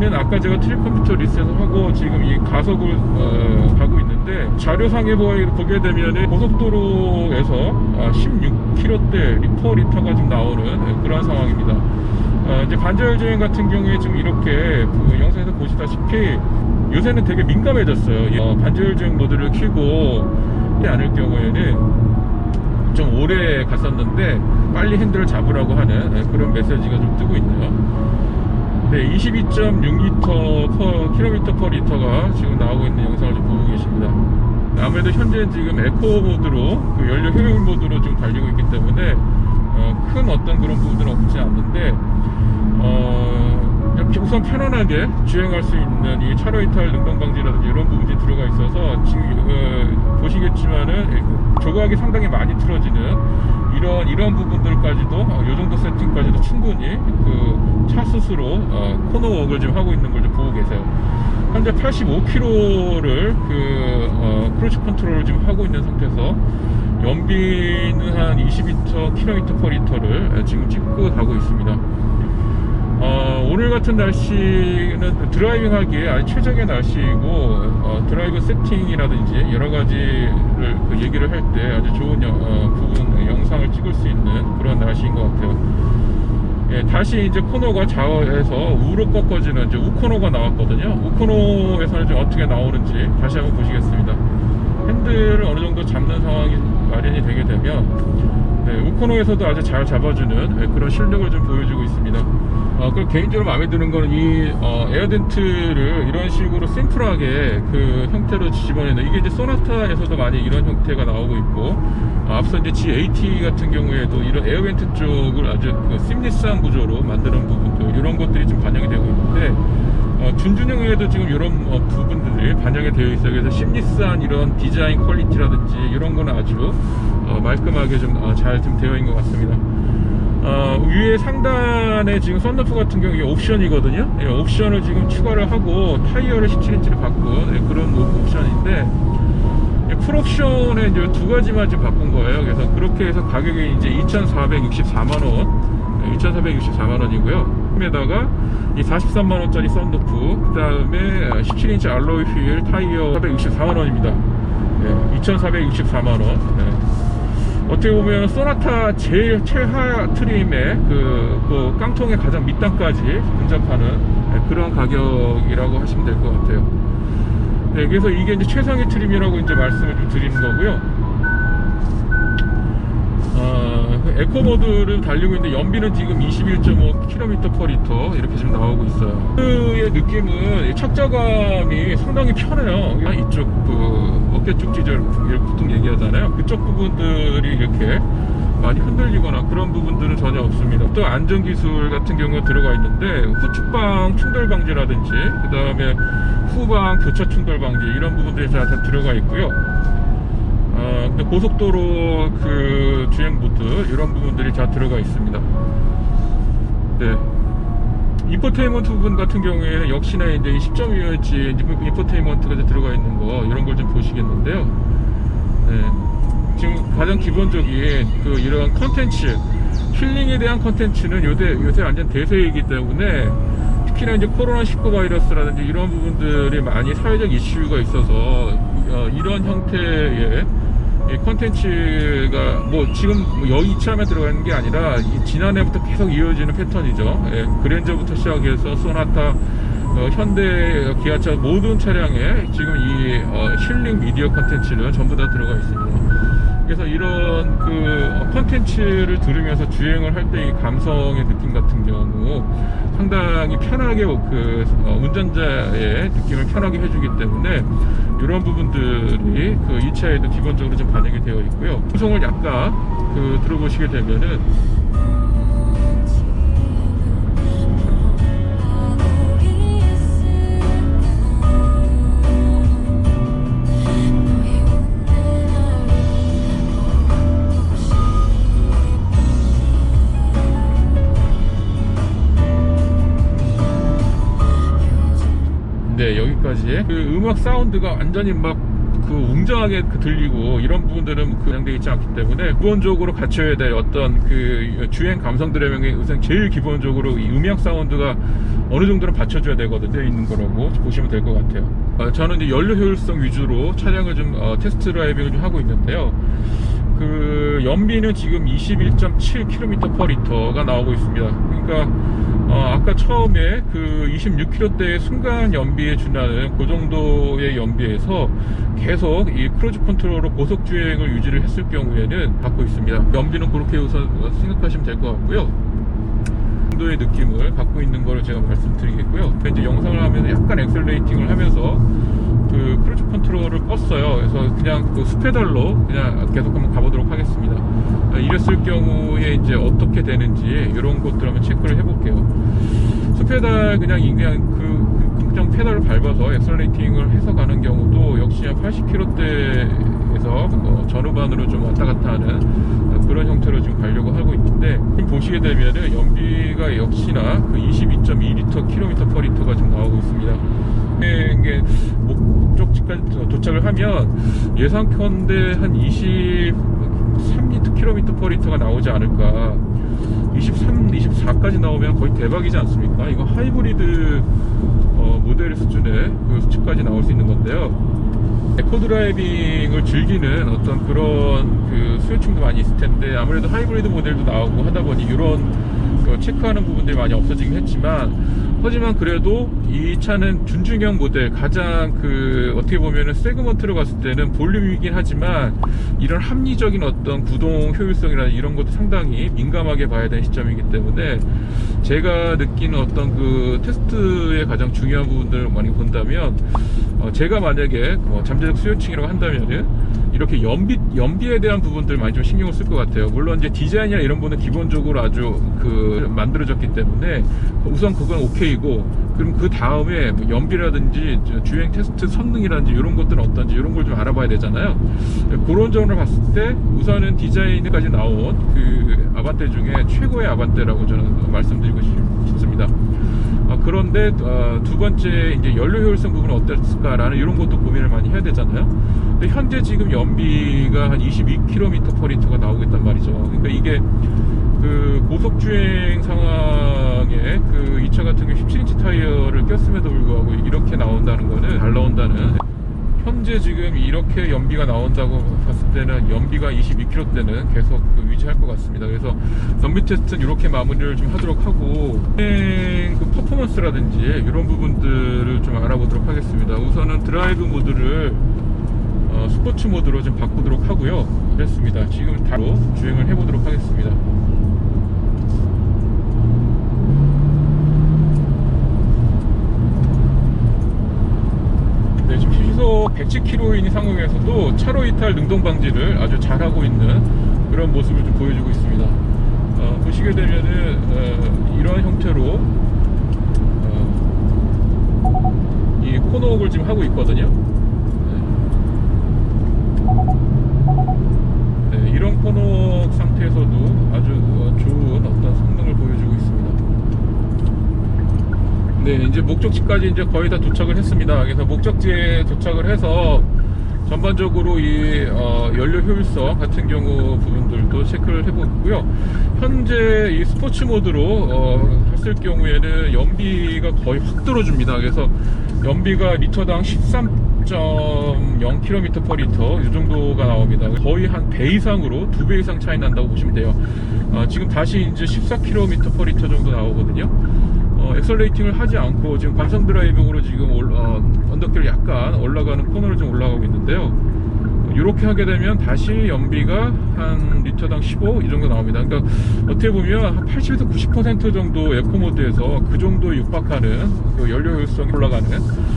여기는 아까 제가 트립 컴퓨터 리셋을 하고 지금 이 가속을 어, 가고 있는데 자료상에 보- 보게 되면 고속도로에서 아, 16km대 리퍼 리터가 지금 나오는 예, 그런 상황입니다. 어, 이제 반절 주행 같은 경우에 지금 이렇게 그 영상에서 보시다시피 요새는 되게 민감해졌어요. 어, 반절 주행 모드를 켜고 않을 경우에는 좀 오래 갔었는데 빨리 핸들을 잡으라고 하는 예, 그런 메시지가 좀 뜨고 있네요. 네, 22.6리터 per 킬로미터 per 리터가 지금 나오고 있는 영상을 좀 보고 계십니다. 아무래도 현재 지금 에코 모드로 그 연료 효율 모드로 지금 달리고 있기 때문에 어, 큰 어떤 그런 부분들은 없지 않는데 어, 우선 편안하게 주행할 수 있는 이 차로 이탈 능동 방지라든지 이런 부분이 들어가 있어서 지금 어, 보시겠지만은 조각이 상당히 많이 틀어지는 이런 이런 부분들까지도 어, 이 정도 세팅까지도 충분히 그 차 스스로 어, 코너웍을 지금 하고 있는 걸 좀 보고 계세요. 현재 85km를 그 어, 크루즈 컨트롤을 지금 하고 있는 상태에서 연비는 한 22km per 리터를 지금 찍고 가고 있습니다. 어, 오늘 같은 날씨는 드라이빙 하기에 최적의 날씨이고 어, 드라이브 세팅이라든지 여러 가지를 그 얘기를 할 때 아주 좋은 여- 어, 부분 영상을 찍을 수 있는 그런 날씨인 것 같아요. 예, 다시 이제 코너가 좌우에서 우로 꺾어지는 이제 우코너가 나왔거든요. 우코너에서는 좀 어떻게 나오는지 다시 한번 보시겠습니다. 핸들을 어느 정도 잡는 상황이 마련이 되게 되면 네, 우코너에서도 아주 잘 잡아주는 예, 그런 실력을 좀 보여주고 있습니다. 어, 그 개인적으로 마음에 드는 거는 이 어, 에어덴트를 이런 식으로 심플하게 그 형태로 집어내는 이게 이제 소나타에서도 많이 이런 형태가 나오고 있고 어, 앞서 이제 G80 같은 경우에도 이런 에어벤트 쪽을 아주 그 심리스한 구조로 만드는 부분들 이런 것들이 좀 반영이 되고 있는데 어, 준준형에도 지금 이런 어, 부분들이 반영이 되어 있어요. 그래서 심리스한 이런 디자인 퀄리티라든지 이런 거는 아주 어, 말끔하게 좀 잘좀 되어 있는 것 같습니다. 어, 위에 상단에 지금 썬루프 같은 경우 이게 옵션이거든요. 예, 옵션을 지금 추가를 하고 타이어를 17인치를 바꾼 예, 그런 옵션인데 예, 풀옵션에 이제 두 가지만 지금 바꾼 거예요. 그래서 그렇게 해서 가격이 이제 2,464만 원, 2,464만 원이고요. 에다가 이 43만 원짜리 썬루프, 그 다음에 17인치 알로이 휠 타이어 464만 원입니다. 2,464만 원. 예. 어떻게 보면 소나타 제일 최하 트림의 그, 그 깡통의 가장 밑단까지 근접하는 예, 그런 가격이라고 하시면 될 것 같아요. 네, 그래서 이게 이제 최상의 트림이라고 이제 말씀을 좀 드리는 거고요. 에코 모드를 달리고 있는데 연비는 지금 21.5km per 리터 이렇게 지금 나오고 있어요. 그의 느낌은 이 착자감이 상당히 편해요. 아, 이쪽 그 어깨 쪽 지절 보통 얘기하잖아요. 그쪽 부분들이 이렇게 많이 흔들리거나 그런 부분들은 전혀 없습니다. 또 안전 기술 같은 경우가 들어가 있는데 후측방 충돌 방지라든지 그 다음에 후방 교차 충돌 방지 이런 부분들이 다, 다 들어가 있고요. 어, 근데 고속도로 그 주행 모드 이런 부분들이 다 들어가 있습니다. 네. 인포테인먼트 부분 같은 경우에는 역시나 이제 10.2인치 인포테인먼트가 들어가 있는 거 이런 걸 좀 보시겠는데요. 네. 지금 가장 기본적인 그 이런 컨텐츠 힐링에 대한 컨텐츠는 요새 요새 완전 대세이기 때문에 특히나 이제 코로나 19 바이러스라든지 이런 부분들이 많이 사회적 이슈가 있어서 어, 이런 형태의 이 컨텐츠가 뭐 지금 뭐 여기 이참에 들어가는 게 아니라 이 지난해부터 계속 이어지는 패턴이죠. 예, 그랜저부터 시작해서 소나타, 어, 현대, 기아차 모든 차량에 지금 이 어, 힐링 미디어 컨텐츠는 전부 다 들어가 있습니다. 그래서 이런 그 어, 컨텐츠를 들으면서 주행을 할 때 이 감성의 느낌 같은 경우 상당히 편하게 그 어, 운전자의 느낌을 편하게 해주기 때문에 이런 부분들이 그이 차에도 기본적으로 좀 반영이 되어 있고요. 구성을 약간 그 들어보시게 되면은 네 여기까지. 그 음악 사운드가 완전히 막 그 웅장하게 그 들리고 이런 부분들은 그냥 되어 있지 않기 때문에 기본적으로 갖춰야 될 어떤 그 주행 명에 우선 제일 기본적으로 이 음향 사운드가 어느 정도는 받쳐줘야 되거든요. 있는 거라고 보시면 될 것 같아요. 어, 저는 이제 연료 효율성 위주로 차량을 좀 어, 테스트 드라이빙을 좀 하고 있는데요. 그 연비는 지금 21.7km/L가 나오고 있습니다. 그러니까 처음에 그 26km대의 순간 연비에 준하는 그 정도의 연비에서 계속 이 크루즈 컨트롤로 고속 주행을 유지를 했을 경우에는 갖고 있습니다. 연비는 그렇게 우선 생각하시면 될 것 같고요. 정도의 느낌을 갖고 있는 거를 제가 말씀드리겠고요. 이제 영상을 하면서 약간 엑셀레이팅을 하면서 그 크루즈 컨트롤을 껐어요. 그래서 그냥 그 스페달로 그냥 계속 한번 가보도록 하겠습니다. 아, 이랬을 경우에 이제 어떻게 되는지 이런 것들 한번 체크를 해볼게요. 스페달 그냥 이- 그냥 그, 그 긍정 페달을 밟아서 엑셀레이팅을 해서 가는 경우도 역시 한 80km대에서 어, 전후반으로 좀 왔다 갔다 하는 어, 그런 형태로 지금 가려고 하고 있는데 지금 보시게 되면은 연비가 역시나 그 22.2리터 km/L가 지금 나오고 있습니다. 이게 목적지까지 도착을 하면 예상컨대 한 23리터 km/L가 나오지 않을까. 23, 24까지 나오면 거의 대박이지 않습니까? 이거 하이브리드 어, 모델 수준의 그 수치까지 나올 수 있는 건데요. 에코 드라이빙을 즐기는 어떤 그런 그 수요층도 많이 있을 텐데 아무래도 하이브리드 모델도 나오고 하다 보니 이런 그 체크하는 부분들이 많이 없어지긴 했지만 하지만 그래도 이 차는 준중형 모델 가장 그 어떻게 보면은 세그먼트로 갔을 때는 볼륨이긴 하지만 이런 합리적인 어떤 구동 효율성이나 이런 것도 상당히 민감하게 봐야 되는 시점이기 때문에 제가 느끼는 어떤 그 테스트의 가장 중요한 부분들을 많이 본다면 어, 제가 만약에 뭐 잠재적 수요층이라고 한다면은 이렇게 연비 연비에 대한 부분들 많이 좀 신경을 쓸 것 같아요. 물론 이제 디자인이나 이런 부분은 기본적으로 아주 그 만들어졌기 때문에 우선 그건 오케이고 그럼 그 다음에 뭐 연비라든지 저 주행 테스트 성능이라든지 이런 것들은 어떤지 이런 걸 좀 알아봐야 되잖아요. 그런 점으로 봤을 때 우선은 디자인까지 나온 그 아반떼 중에 최고의 아반떼라고 저는 말씀드리고 싶- 싶습니다. 아, 그런데 어, 두 번째 이제 연료 효율성 부분은 어땠을까라는 이런 것도 고민을 많이 해야 되잖아요. 근데 현재 지금 연비가 한 22km/L가 나오고 있단 말이죠. 그러니까 이게 그 고속 주행 상황에 그 이 차 같은 경우 17인치 타이어를 꼈음에도 불구하고 이렇게 나온다는 거는 잘 나온다는 현재 지금 이렇게 연비가 나온다고 봤을 때는 연비가 22km 대는 계속 그 유지할 것 같습니다. 그래서 연비 테스트는 이렇게 마무리를 좀 하도록 하고 그 퍼포먼스라든지 이런 부분들을 좀 알아보도록 하겠습니다. 우선은 드라이브 모드를 어, 스포츠 모드로 좀 바꾸도록 하고요. 그랬습니다. 지금 바로 주행을 해보도록 하겠습니다. 네, 지금 시속 110km인 상황에서도 차로 이탈 능동 방지를 아주 잘하고 있는 그런 모습을 좀 보여주고 있습니다. 어, 보시게 되면은 어, 이런 형태로 어, 이 코너웍을 지금 하고 있거든요. 네. 네, 이런 코너웍 상태에서도 아주 어, 좋은 어떤 성능을 보여주고 있습니다. 네, 이제 목적지까지 이제 거의 다 도착을 했습니다. 그래서 목적지에 도착을 해서 전반적으로 이 어, 연료 효율성 같은 경우 부분들도 체크를 해보고요. 현재 이 스포츠 모드로 어, 했을 경우에는 연비가 거의 확 들어줍니다. 그래서 연비가 리터당 13.0km/L 이 정도가 나옵니다. 거의 한 배 이상으로 두 배 이상 차이 난다고 보시면 돼요. 어, 지금 다시 이제 14km/L 정도 나오거든요. 어, 엑셀레이팅을 하지 않고 지금 관성 드라이빙으로 지금 올, 어, 언덕길 약간 올라가는 코너를 좀 올라가고 있는데요. 이렇게 하게 되면 다시 연비가 한 리터당 15 이 정도 나옵니다. 그러니까 어떻게 보면 한 80에서 90% 정도 에코 모드에서 그 정도 육박하는 그 연료 효율성이 올라가는